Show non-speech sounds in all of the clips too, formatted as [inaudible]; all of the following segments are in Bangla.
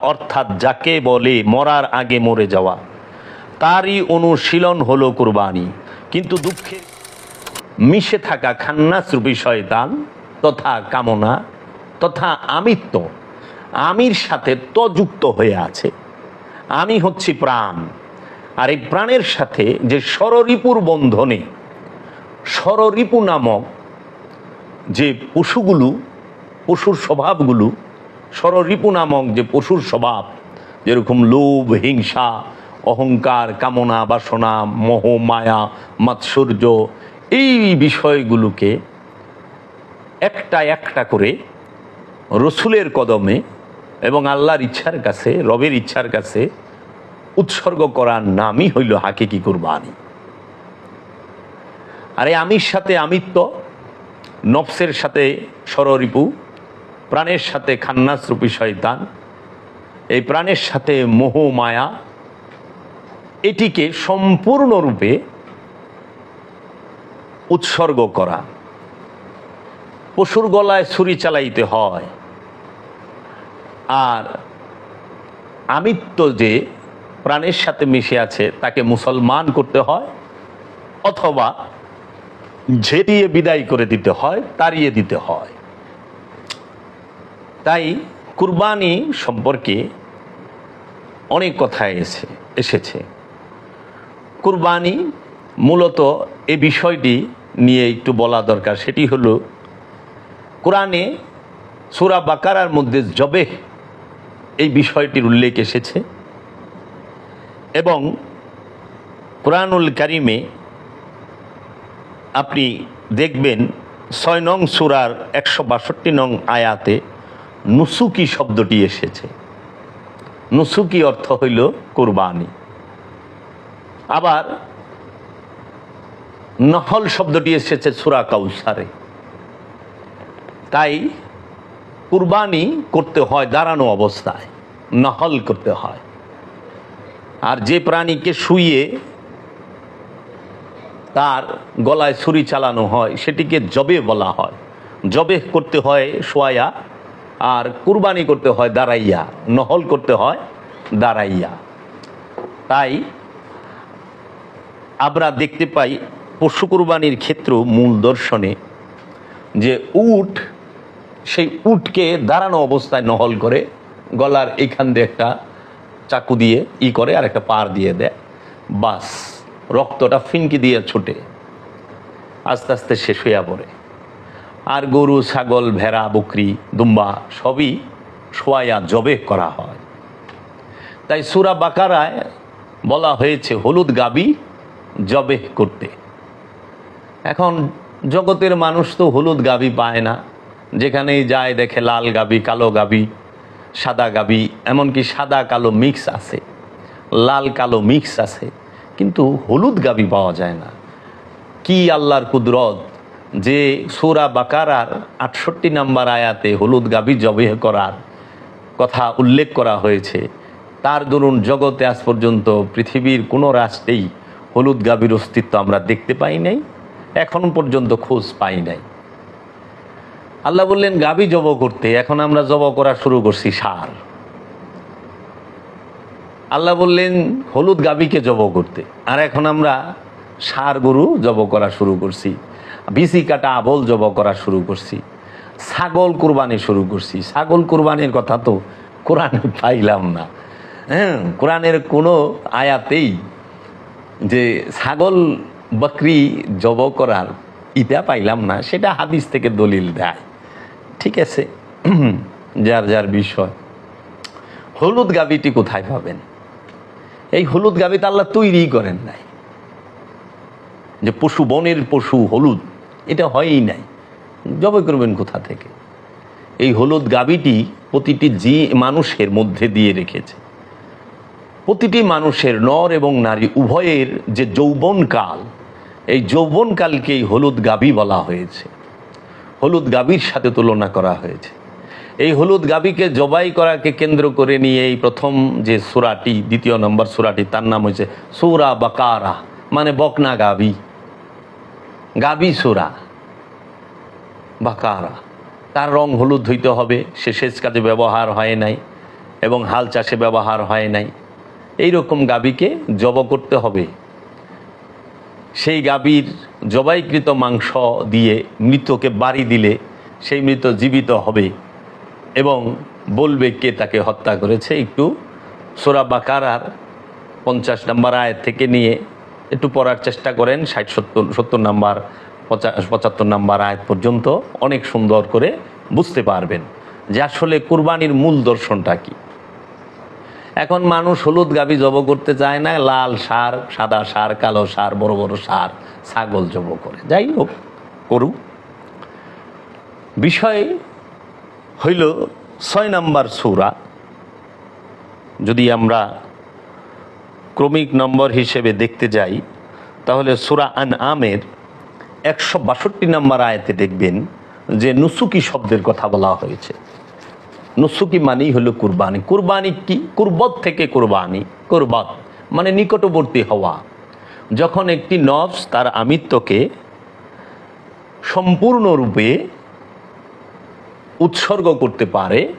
অর্থাৎ যাকে বলে মরার আগে মরে যাওয়া, তারই অনুশীলন হলো কুরবানি। কিন্তু দুঃখে মিশে থাকা খান্নাসরূপী শয়তান তথা কামনা, তথা আমিত্ব, আমির সাথে তযুক্ত হয়ে আছে। আমি হচ্ছি প্রাণ। আর এই প্রাণের সাথে যে স্বররিপুর বন্ধনে, স্বররিপু নামক যে পশুগুলো, পশুর স্বভাবগুলো স্বররিপু নামক যে পশুর স্বভাব, যেরকম লোভ, হিংসা, অহংকার, কামনা, বাসনা, মোহ, মায়া, মাৎসর্য, এই বিষয়গুলোকে একটা একটা করে রসুলের কদমে এবং আল্লাহর ইচ্ছার কাছে, রবের ইচ্ছার কাছে উৎসর্গ করার নামই হইল হাকিকি কুরবানি। আর এই আমির সাথে আমিত্ব, নফসের সাথে সররিপু প্রাণের সাথে খান্নাস খান্নাসরূপী শয়তান, এই প্রাণের সাথে মোহ মায়া, এটিকে সম্পূর্ণরূপে উৎসর্গ করা। পশুর গলায় ছুরি চালাইতে হয়। আর আমিত্ব যে প্রাণের সাথে মিশে আছে, তাকে মুসলমান করতে হয়, অথবা ঝেটিয়ে বিদায় করে দিতে হয়, তাড়িয়ে দিতে হয়। তাই কুরবানি সম্পর্কে অনেক কথা এসে, এসেছে। কুরবানি মূলত এই বিষয়টি নিয়ে একটু বলা দরকার। সেটি হল, কোরআনে সুরা বাকারার মধ্যে জবে এই বিষয়টির উল্লেখ এসেছে এবং কোরআনুল কারিমে আপনি দেখবেন ছয় নং সুরার একশো বাষট্টি নং আয়াতে নুসুকি শব্দটি এসেছে। নুসুকি অর্থ হইল কোরবানি। আবার নহল শব্দটি এসেছে সুরা কাউসারে। তাই কুরবানি করতে হয়, দাঁড়ানো অবস্থায়, নহল করতে হয়। আর যে প্রাণীকে শুয়ে তার গলায় ছুরি চালানো হয়, সেটিকে জবে বলা হয়। জবে করতে হয়, শোয়া আর কুরবানি করতে হয় দাঁড়াইয়া, নহল করতে হয় দাঁড়াইয়া। তাই আমরা দেখতে পাই পশু কুরবানির ক্ষেত্র মূল দর্শনে যে উট, সেই উটকে দাঁড়ানো অবস্থায় নহল করে গলার এখান দিয়ে একটা চাকু দিয়ে ই করে আর একটা পার দিয়ে দেয়। বাস, রক্তটা ফিনকি দিয়ে ছুটে। আস্তে আস্তে শেষ হইয়া পড়ে। আর গরু, ছাগল, ভেড়া, বকরি, দুম্বা সবই শোয়াইয়া, জবে করা হয়। তাই সুরা বাকারায় বলা হয়েছে, হলুদ গাবি জবে করতে। এখন জগতের মানুষ তো হলুদ গাবি পায় না। যেখানেই যায় দেখে লাল গাবি, কালো গাবি, সাদা গাবি, এমনকি সাদা কালো মিক্স আছে, লাল কালো মিক্স আছে, কিন্তু হলুদ গাবি পাওয়া যায় না। কি আল্লাহর কুদরত যে সুরা বাকারার আটষট্টি নাম্বার আয়াতে হলুদ গাবি জবে করার কথা উল্লেখ করা হয়েছে, তার দরুন জগতে আজ পর্যন্ত পৃথিবীর কোনো রাষ্ট্রেই হলুদ গাবির অস্তিত্ব আমরা দেখতে পাই নাই এখন পর্যন্ত খোঁজ পাই নাই। আল্লাহ বললেন গাবি জব করতে, এখন আমরা জব করা শুরু করছি সার। আল্লাহ বললেন, হলুদ গাবিকে জব করতে, আর এখন আমরা সার গরু জব করা শুরু করছি। বিসি কাটা আবল জব করা শুরু করছি। ছাগল কুরবানি শুরু করছি। ছাগল কুরবানির কথা তো কোরআনে পাইলাম না। হ্যাঁ কোরআনের কোনো আয়াতেই যে ছাগল বকরি জব করার ইটা পাইলাম না, সেটা হাদিস থেকে দলিল দেয়। ঠিক আছে, [clears throat] যার যার বিষয়। হলুদ গাবিটি কোথায় পাবেন? এই হলুদ গাবি তো আল্লাহ তৈরি করেন নাই। যে পশু, বনের পশু হলুদ। এটা হয়ই নাই। জবাই করবেন কোথা থেকে? এই হলুদ গাবিটি প্রতিটি জি মানুষের মধ্যে দিয়ে রেখেছে। প্রতিটি মানুষের নর এবং নারী উভয়ের যে যৌবনকাল এই যৌবনকালকেই হলুদ গাবি বলা হয়েছে। হলুদ গাবির সাথে তুলনা করা হয়েছে। এই হলুদ গাবিকে জবাই করাকে কেন্দ্র করে নিয়ে এই প্রথম যে সুরাটি, দ্বিতীয় নম্বর সুরাটি, তার নাম হয়েছে সুরা বাকারা মানে বকনা গাবি গাবি সুরা, বাকারা। তার রং হলুদ হইতে হবে, সে সেচ কাজে ব্যবহার হয় নাই এবং হাল চাষে ব্যবহার হয় নাই। এই রকম গাবিকে জব করতে হবে। সেই গাবির জবাইকৃত মাংস দিয়ে মৃতকে বাড়ি দিলে সেই মৃত জীবিত হবে এবং বলবে কে তাকে হত্যা করেছে। একটু সোরা বাকারার পঞ্চাশ নাম্বার আয় থেকে নিয়ে একটু পড়ার চেষ্টা করেন, ষাট, সত্তর সত্তর নাম্বার পঁচাত্তর নাম্বার আয়াত পর্যন্ত অনেক সুন্দর করে বুঝতে পারবেন যে আসলে কুরবানির মূল দর্শনটা কী। এখন মানুষ হলুদ গাবি জব করতে চায় না, লাল সার, সাদা সার, কালো সার, বড় বড় সার, ছাগল জব করে। যাই হোক, করুক। বিষয় হইল ছয় নাম্বার সূরা। যদি আমরা ক্রমিক নম্বর হিসেবে দেখতে যাই, তাহলে সুরা আন আমের একশো বাষট্টি নম্বর আয়াতে দেখবেন যে নুসুকি শব্দের কথা বলা হয়েছে। নুসুকি মানেই হলো কুরবানি। কুরবানি কি? কুরবত থেকে কুরবানি। কুরবত মানে নিকটবর্তী হওয়া। যখন একটি নফস তার আমিত্বকে সম্পূর্ণরূপে উৎসর্গ করতে পারে,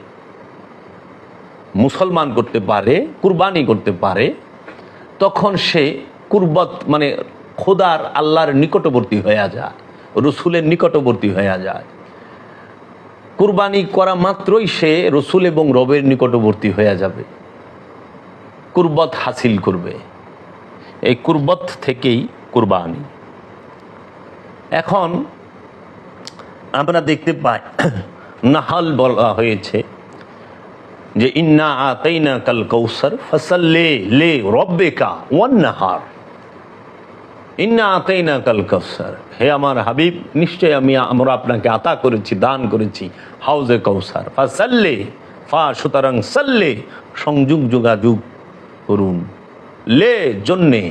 মুসলমান করতে পারে, কুরবানি করতে পারে তখন সে কুরবত মানে খোদার আল্লাহর নিকটবর্তী হয়ে যায়, রসুলের নিকটবর্তী হয়ে যায়। কুরবানি করা মাত্রই সে রসুল এবং রবের নিকটবর্তী হয়ে যাবে। কুরবত হাসিল করবে। এই কুরবত থেকেই কুরবানি। এখন আমরা দেখতে পাই, নাহাল বলা হয়েছে যে ইন্না আতাইনা কাল কৌসর ফসল লে লে রব্বেকা ওয়ান নাহার ইন্না আতাইনা কাল কৌসর। হে আমার হাবিব, নিশ্চয় আমি, আমরা আপনাকে আতা করেছি, দান করেছি, হাউজে কৌসার। ফাসাল্লে, ফা, সুতরাং সাল্লে, সংযোগ যোগাযোগ করুন। লে জন্যে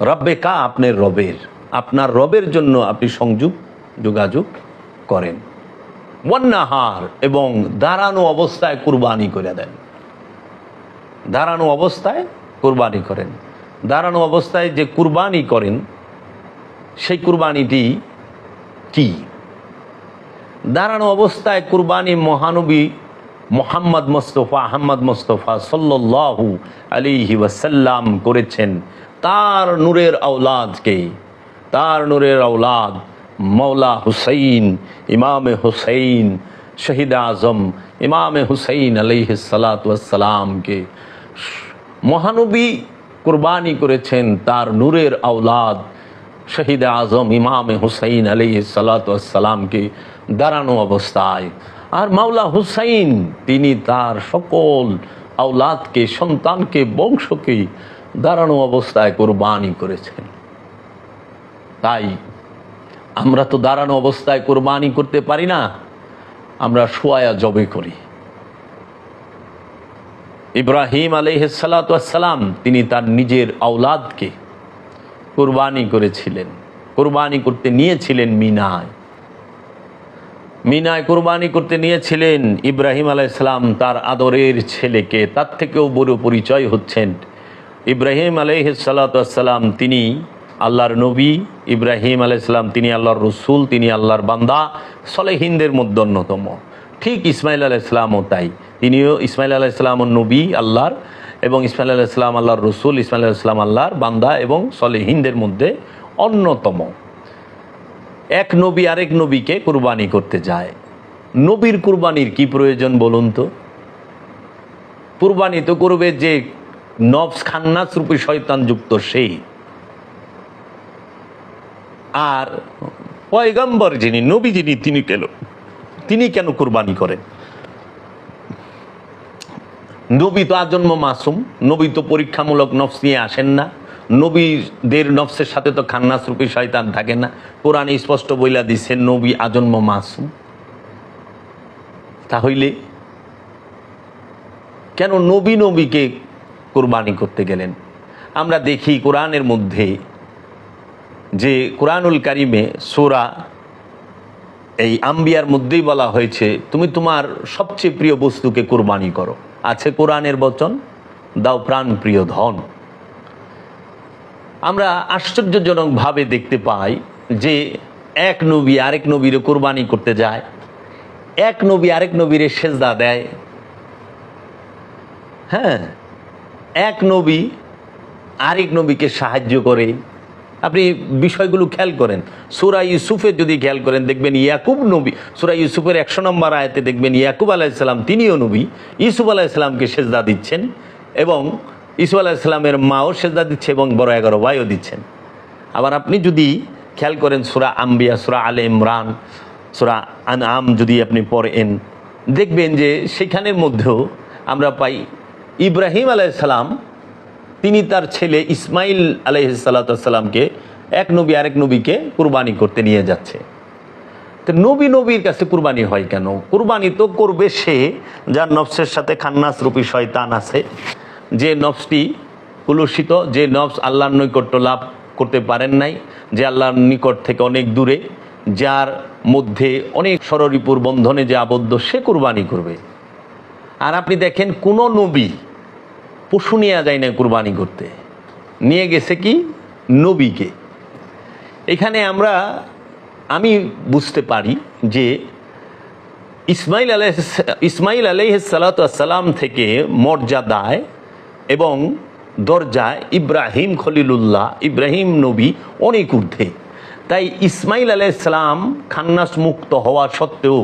রব্বে কা আপনার রবের। আপনার রবের জন্য আপনি সংযোগ যোগাযোগ করেন। ওয়ান্নাহার এবং দাঁড়ানো অবস্থায় কুরবানি করে দেন। দাঁড়ানো অবস্থায় কুরবানি করেন। দাঁড়ানো অবস্থায় যে কুরবানি করেন, সেই কুরবানিটি কি? দাঁড়ানো অবস্থায় কুরবানি মহানবী মোহাম্মদ মোস্তফা, আহম্মদ মোস্তফা সাল্লাল্লাহু আলিহি ওয়াসাল্লাম করেছেন। তার নূরের আওলাদকে, তার নূরের আওলাদ মৌলা হুসাইন, ইমামে হুসাইন, শহীদ আজম, ইমামে হুসাইন আলিহ সালাতামকে মহানবী কুরবানি করেছেন তার নূরের আওলাদ শহীদ আজম, ইমামে হুসাইন আলী সালাতামকে দাঁড়ানো অবস্থায়। আর মাওলা হুসাইন, তিনি তার সকল আওলাদকে, সন্তানকে, বংশকে দাঁড়ানো অবস্থায় কোরবানি করেছেন। তাই আমরা তো দাঁড়ানো অবস্থায় কোরবানি করতে পারি না, আমরা শোয়া জবে করি। ইব্রাহিম আলহিসাল্লাম তিনি তার নিজের আওলাদকে কোরবানি করেছিলেন। কোরবানি করতে নিয়েছিলেন মিনায়। মিনায় কোরবানি করতে নিয়েছিলেন ইব্রাহিম আলাইসালাম তার আদরের ছেলেকে। তার থেকেও বড় পরিচয় হচ্ছেন ইব্রাহিম আলহিসাল্লাম তিনি আল্লাহর নবী ইব্রাহিম আলাইসালাম তিনি আল্লাহর রসুল, তিনি আল্লাহর বান্দা, সলেহিনদের মধ্যে অন্যতম। ঠিক ইসমাইল আলাইসালামও তাই। তিনিও ইসমাইল আলাইসালামও নবী, আল্লাহর, এবং ইসমাইল আলাইসালাম আল্লাহর রসুল, ইসমাইল আলাইসালাম আল্লাহর বান্দা এবং সলেহিনদের মধ্যে অন্যতম। এক নবী আরেক নবীকে কুরবানি করতে যায়। নবীর কুরবানির কি প্রয়োজন বলুন তো? কুরবানি তো করবে যে নবস খান্নাস রূপী শয়তান যুক্ত সেই। আর পয়গম্বর যিনি, নবী যিনি, তিনি কেন তিনি কেন কুরবানি করেন? নবী তো আজন্ম মাসুম, নবী তো পরীক্ষামূলক নফস নিয়ে আসেন না, নবীদের নফসের সাথে তো খান্নাস রূপী শয়তান থাকে না। কোরআন স্পষ্ট বইলা দিছে, নবী আজন্ম মাসুম। তাহলে কেন নবী নবীকে কোরবানি করতে গেলেন? আমরা দেখি কোরআনের মধ্যে যে কোরআনুল কারিমে সোরা এই আম্বিয়ার মধ্যেই বলা হয়েছে, তুমি তোমার সবচেয়ে প্রিয় বস্তুকে কোরবানি করো। আছে কোরআনের বচন, দাও প্রাণ প্রিয় ধন। আমরা আশ্চর্যজনকভাবে দেখতে পাই যে এক নবী আরেক নবীরে কোরবানি করতে যায়, এক নবী আরেক নবীরে সেজদা দেয়। হ্যাঁ এক নবী আরেক নবীকে সাহায্য করে আপনি বিষয়গুলো খেয়াল করেন। সুরা ইউসুফের যদি খেয়াল করেন, দেখবেন ইয়াকুব নবী, সুরা ইউসুফের একশো নম্বর আয়াতে দেখবেন ইয়াকুব আলাইসাল্লাম তিনিও নবী। ইউসুফ আলাইসাল্লামকে সেজদা দিচ্ছেন এবং ইসুফ আলাইসাল্লামের মাও সেজদা দিচ্ছে এবং বড় এগারো ভাইও দিচ্ছেন। আবার আপনি যদি খেয়াল করেন সুরা আম্বিয়া, সুরা আলে ইমরান, সুরা আন আম যদি আপনি পড়েন, দেখবেন যে সেখানের মধ্যেও আমরা পাই ইব্রাহিম আলাইসাল্লাম তিনি তার ছেলে ইসমাইল আলাইসাল্লাতামকে এক নবী আরেক নবীকে কুরবানি করতে নিয়ে যাচ্ছে। তো নবী নবীর কাছে কুরবানি হয় কেন? কুরবানি তো করবে সে যার নফসের সাথে খান্নাস রূপী শয়তান আছে। যে নফসটি কুলুষিত, যে নফস আল্লাহর নৈকট্য লাভ করতে পারেন নাই, যে আল্লাহর নিকট থেকে অনেক দূরে, যার মধ্যে অনেক সররিপুর বন্ধনে যে আবদ্ধ, সে কুরবানি করবে। আর আপনি দেখেন কোনো নবী পশু নিয়ে যায় না কুরবানি করতে। নিয়ে গেছে কি? নবীকে। এখানে আমরা, আমি বুঝতে পারি যে ইসমাইল আলহ ইসমাইল আলহিসাল্লাম থেকে মর্যাদায় এবং দরজায় ইব্রাহিম খলিলুল্লাহ, ইব্রাহিম নবী অনেক ঊর্ধ্বে। তাই ইসমাইল আলাইসালাম খান্নাস মুক্ত হওয়া সত্ত্বেও,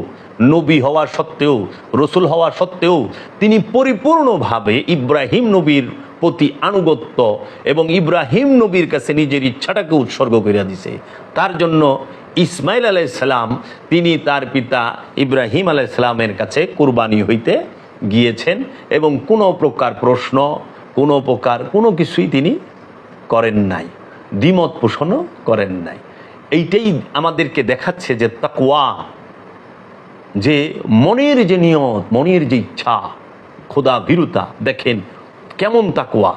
নবী হওয়া সত্ত্বেও, রসুল হওয়া সত্ত্বেও, তিনি পরিপূর্ণভাবে ইব্রাহিম নবীর প্রতি আনুগত্য এবং ইব্রাহিম নবীর কাছে নিজের ইচ্ছাটাকে উৎসর্গ করে দিছে। তার জন্য ইসমাইল আলাইসালাম তিনি তার পিতা ইব্রাহিম আলাইসালামের কাছে কুরবানি হইতে গিয়েছেন এবং কোনো প্রকার প্রশ্ন, কোনো প্রকার কোনো কিছুই তিনি করেন নাই, দ্বিমত পোষণও করেন নাই। এইটাই আমাদেরকে দেখাচ্ছে যে তাকুয়া যে মনের যে নিয়ত, মনের যে ইচ্ছা, খোদা ভীরুতা, দেখেন কেমন তাকুয়া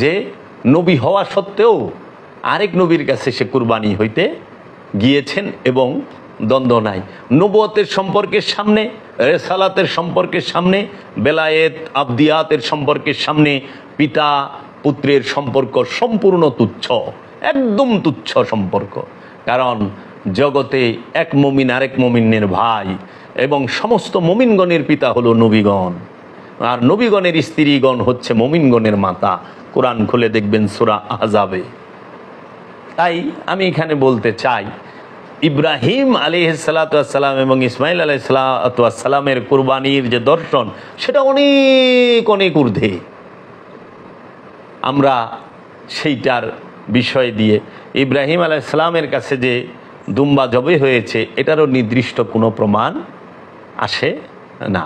যে নবী হওয়া সত্ত্বেও আরেক নবীর কাছে সে কুরবানি হইতে গিয়েছেন এবং দ্বন্দ্ব নাই। নবতের সম্পর্কের সামনে, রেসালাতের সম্পর্কের সামনে, বেলায়েত, আবদিয়াতের সম্পর্কের সামনে পিতা পুত্রের সম্পর্ক সম্পূর্ণ তুচ্ছ, একদম তুচ্ছ সম্পর্ক। কারণ জগতে এক মমিন আরেক মমিনের ভাই এবং সমস্ত মমিনগণের পিতা হলো নবীগণ। আর নবীগণের স্ত্রীগণ হচ্ছে মমিনগণের মাতা। কোরআন খুলে দেখবেন সুরা আজাবে তাই আমি এখানে বলতে চাই, ইব্রাহিম আলী সালাতাম এবং ইসমাইল আলাই সালাতামের কুরবানির যে দর্শন, সেটা অনেক অনেক ঊর্ধ্বে। আমরা সেইটার বিষয় দিয়ে ইব্রাহিম আলাই ইসলামের কাছে যে দুম্বা জবে হয়েছে, এটারও নির্দিষ্ট কোনো প্রমাণ আসে না।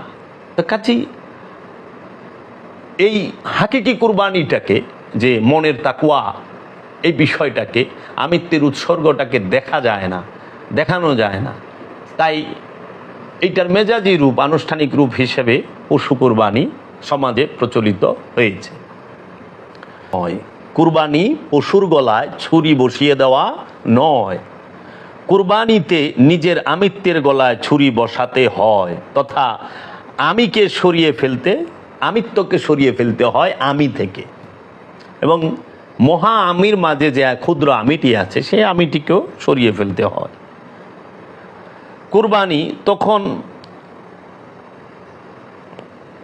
তো কাজেই এই হাকিকি কুরবানিটাকে, যে মনের তাকুয়া এই বিষয়টাকে, আমিত্বের উৎসর্গটাকে দেখা যায় না, দেখানো যায় না। তাই এইটার মেজাজি রূপ, আনুষ্ঠানিক রূপ হিসেবে পশু কুরবানি সমাজে প্রচলিত হয়েছে। নয় কুরবানি পশুর গলায় ছুরি বসিয়ে দেওয়া নয়। কুরবানিতে নিজের আমিত্বের গলায় ছুরি বসাতে হয় তথা আমিকে সরিয়ে ফেলতে, আমিত্বকে সরিয়ে ফেলতে হয় আমি থেকে। এবং মহা আমির মাঝে যে ক্ষুদ্র আমিটি আছে, সেই আমিটিকেও সরিয়ে ফেলতে হয়। কুরবানি তখন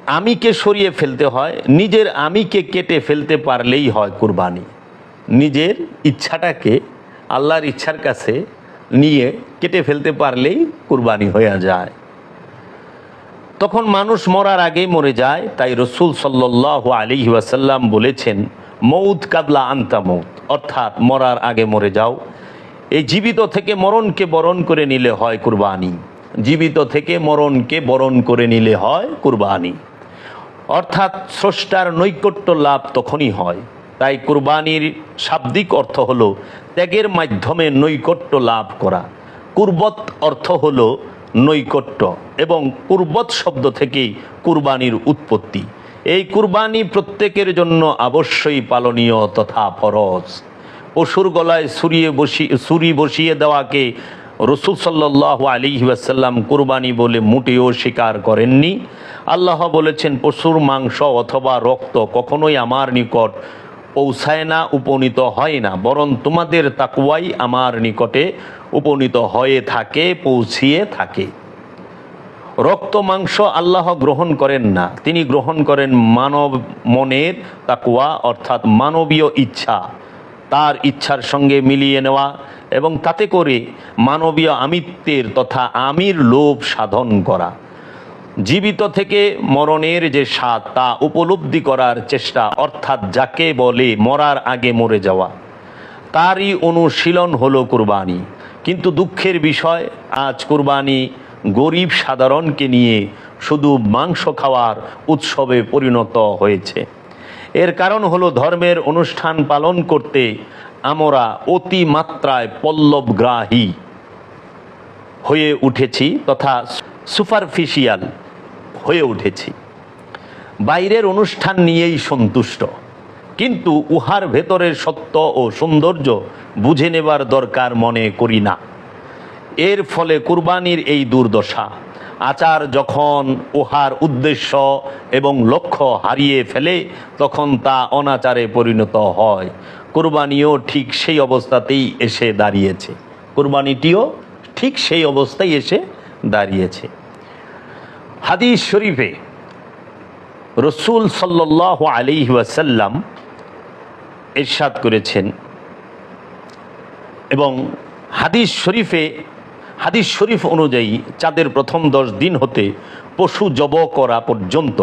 আমিকে সরিয়ে ফেলতে হয়, নিজের আমিকে কেটে ফেলতে পারলেই হয় কুরবানি। নিজের ইচ্ছাটাকে আল্লাহর ইচ্ছার কাছে নিয়ে কেটে ফেলতে পারলেই কুরবানি হয়ে যায়। তখন মানুষ মরার আগেই মরে যায়, তাই রসুল সাল্লাহ আলী ওয়াসাল্লাম বলেছেন মৌত কাবলা আন্তা মৌত অর্থাৎ মরার আগে মরে যাও। এই জীবিত থেকে মরণকে বরণ করে নিলে হয় কুরবানি। জীবিত থেকে মরণকে বরণ করে নিলে হয় কুরবানি। অর্থাৎ স্রষ্টার নৈকট্য লাভ তখনই হয়। তাই কুরবানির শাব্দিক অর্থ হলো ত্যাগের মাধ্যমে নৈকট্য লাভ করা। কুরবত অর্থ হলো নৈকট্য এবং কুরবত শব্দ থেকেই কুরবানির উৎপত্তি। এই কুরবানি প্রত্যেকের জন্য অবশ্যই পালনীয় তথা ফরজ। পশুর গলায় সুরিয়ে বসি সুরি বসিয়ে দেওয়াকে রসুল সাল্লাহ আলী ওয়াসাল্লাম কুরবানি বলে মুটেও স্বীকার করেননি। আল্লাহ বলেছেন, পশুর মাংস অথবা রক্ত কখনোই আমার নিকট পৌঁছায় না, উপনীত হয় না, বরং তোমাদের তাকুয়াই আমার নিকটে উপনীত হয়ে থাকে, পৌঁছিয়ে থাকে। রক্ত, মাংস আল্লাহ গ্রহণ করেন না। তিনি গ্রহণ করেন মানব মনের তাকুয়া অর্থাৎ মানবীয় ইচ্ছা। তার ইচ্ছার সঙ্গে মিলিয়ে নেওয়া এবং তাতে করে মানবীয় আমিত্বের তথা আমির লোভ সাধন করা। জীবিত থেকে মরণের যে স্বাদ তা উপলব্ধি করার চেষ্টা, অর্থাৎ যাকে বলে মরার আগে মরে যাওয়া। তারই অনুশীলন হলো কুরবানি। কিন্তু দুঃখের বিষয়, আজ কুরবানি গরিব সাধারণকে নিয়ে শুধু মাংস খাওয়ার উৎসবে পরিণত হয়েছে। এর কারণ হলো ধর্মের অনুষ্ঠান পালন করতে আমরা অতিমাত্রায় পল্লবগ্রাহী হয়ে উঠেছি তথা সুপারফিশিয়াল হয়ে উঠেছি। বাইরের অনুষ্ঠান নিয়েই সন্তুষ্ট। কিন্তু উহার ভেতরের সত্য ও সৌন্দর্য বুঝে নেবার দরকার মনে করি না। এর ফলে কুরবানির এই দুর্দশা আচার যখন উহার উদ্দেশ্য এবং লক্ষ্য হারিয়ে ফেলে, তখন তা অনাচারে পরিণত হয়। কোরবানিও ঠিক সেই অবস্থাতেই এসে দাঁড়িয়েছে। কুরবানিটিও ঠিক সেই অবস্থায় এসে দাঁড়িয়েছে। হাদিস শরীফে রসুল সাল্লাহ আলি ওয়াসাল্লাম ইরশাদ করেছেন এবং হাদিস শরীফে হাদিস শরীফ অনুযায়ী চাঁদের প্রথম দশ দিন হতে পশু জব করা পর্যন্ত